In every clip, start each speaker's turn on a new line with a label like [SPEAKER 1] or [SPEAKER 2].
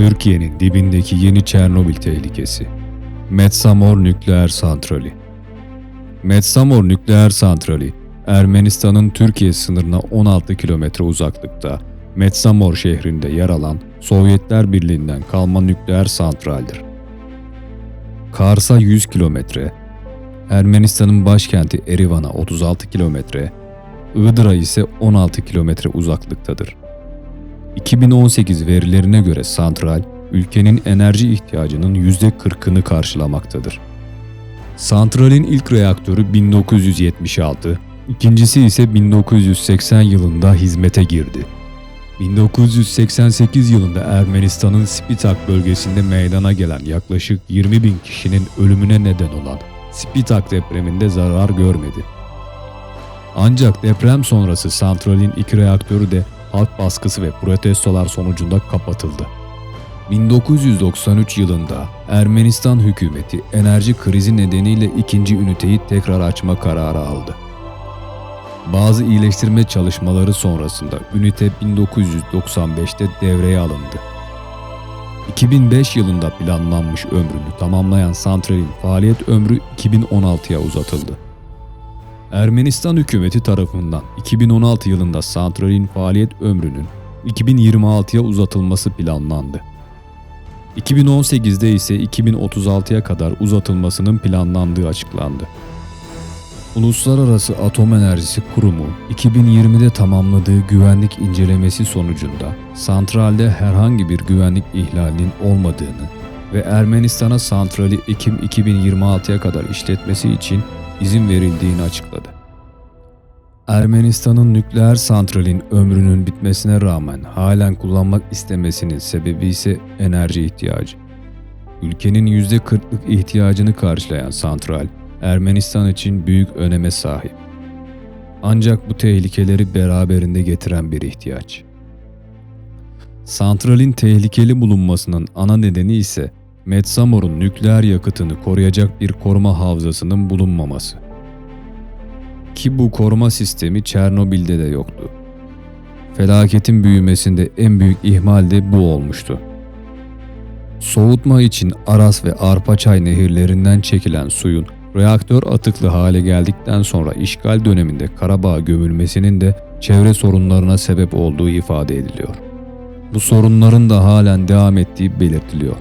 [SPEAKER 1] Türkiye'nin dibindeki yeni Çernobil tehlikesi. Metsamor Nükleer Santrali Metsamor Nükleer Santrali, Ermenistan'ın Türkiye sınırına 16 kilometre uzaklıkta Metsamor şehrinde yer alan Sovyetler Birliği'nden kalma nükleer santraldir. Kars'a 100 kilometre, Ermenistan'ın başkenti Erivan'a 36 kilometre, Iğdır'a ise 16 kilometre uzaklıktadır. 2018 verilerine göre santral, ülkenin enerji ihtiyacının %40'ını karşılamaktadır. Santralin ilk reaktörü 1976, ikincisi ise 1980 yılında hizmete girdi. 1988 yılında Ermenistan'ın Spitak bölgesinde meydana gelen yaklaşık 20 bin kişinin ölümüne neden olan Spitak depreminde zarar görmedi. Ancak deprem sonrası santralin iki reaktörü de halk baskısı ve protestolar sonucunda kapatıldı. 1993 yılında Ermenistan hükümeti enerji krizi nedeniyle ikinci üniteyi tekrar açma kararı aldı. Bazı iyileştirme çalışmaları sonrasında ünite 1995'te devreye alındı. 2005 yılında planlanmış ömrünü tamamlayan santralin faaliyet ömrü 2016'ya uzatıldı. Ermenistan hükümeti tarafından 2016 yılında santralin faaliyet ömrünün 2026'ya uzatılması planlandı. 2018'de ise 2036'ya kadar uzatılmasının planlandığı açıklandı. Uluslararası Atom Enerjisi Kurumu 2020'de tamamladığı güvenlik incelemesi sonucunda santralde herhangi bir güvenlik ihlalinin olmadığını ve Ermenistan'a santrali Ekim 2026'ya kadar işletmesi için izin verildiğini açıkladı. Ermenistan'ın nükleer santralin ömrünün bitmesine rağmen halen kullanmak istemesinin sebebi ise enerji ihtiyacı. Ülkenin %40'lık ihtiyacını karşılayan santral, Ermenistan için büyük öneme sahip. Ancak bu tehlikeleri beraberinde getiren bir ihtiyaç. Santralin tehlikeli bulunmasının ana nedeni ise Metsamor'un nükleer yakıtını koruyacak bir koruma havzasının bulunmaması. Ki bu koruma sistemi Çernobil'de de yoktu. Felaketin büyümesinde en büyük ihmal de bu olmuştu. Soğutma için Aras ve Arpaçay nehirlerinden çekilen suyun reaktör atıklı hale geldikten sonra işgal döneminde Karabağ'a gömülmesinin de çevre sorunlarına sebep olduğu ifade ediliyor. Bu sorunların da halen devam ettiği belirtiliyor.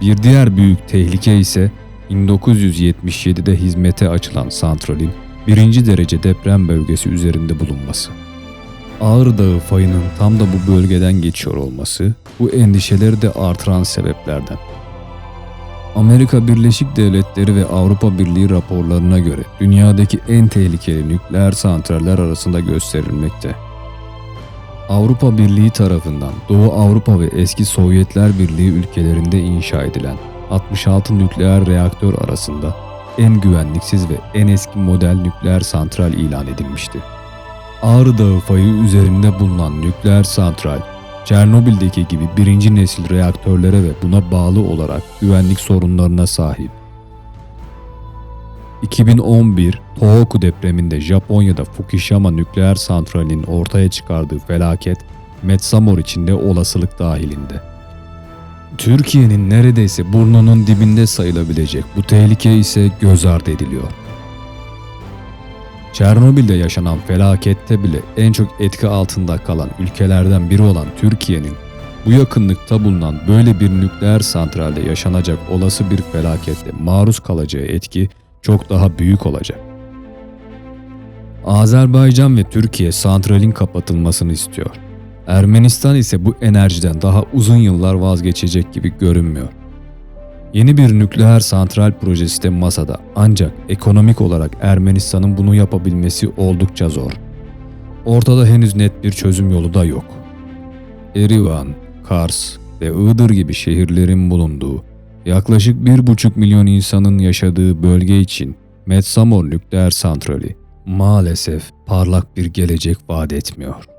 [SPEAKER 1] Bir diğer büyük tehlike ise 1977'de hizmete açılan santralin birinci derece deprem bölgesi üzerinde bulunması. Ağrı Dağı fayının tam da bu bölgeden geçiyor olması bu endişeleri de artıran sebeplerden. Amerika Birleşik Devletleri ve Avrupa Birliği raporlarına göre dünyadaki en tehlikeli nükleer santraller arasında gösterilmekte. Avrupa Birliği tarafından Doğu Avrupa ve eski Sovyetler Birliği ülkelerinde inşa edilen 66 nükleer reaktör arasında en güvenliksiz ve en eski model nükleer santral ilan edilmişti. Ağrı Dağı fayı üzerinde bulunan nükleer santral, Çernobil'deki gibi birinci nesil reaktörlere ve buna bağlı olarak güvenlik sorunlarına sahip. 2011 Tohoku depreminde Japonya'da Fukushima nükleer santralinin ortaya çıkardığı felaket Metsamor için de olasılık dahilinde. Türkiye'nin neredeyse burnunun dibinde sayılabilecek bu tehlike ise göz ardı ediliyor. Çernobil'de yaşanan felakette bile en çok etki altında kalan ülkelerden biri olan Türkiye'nin bu yakınlıkta bulunan böyle bir nükleer santralde yaşanacak olası bir felakette maruz kalacağı etki çok daha büyük olacak. Azerbaycan ve Türkiye santralin kapatılmasını istiyor. Ermenistan ise bu enerjiden daha uzun yıllar vazgeçecek gibi görünmüyor. Yeni bir nükleer santral projesi de masada ancak ekonomik olarak Ermenistan'ın bunu yapabilmesi oldukça zor. Ortada henüz net bir çözüm yolu da yok. Erivan, Kars ve Iğdır gibi şehirlerin bulunduğu yaklaşık 1,5 milyon insanın yaşadığı bölge için Metsamor nükleer santrali maalesef parlak bir gelecek vaat etmiyor.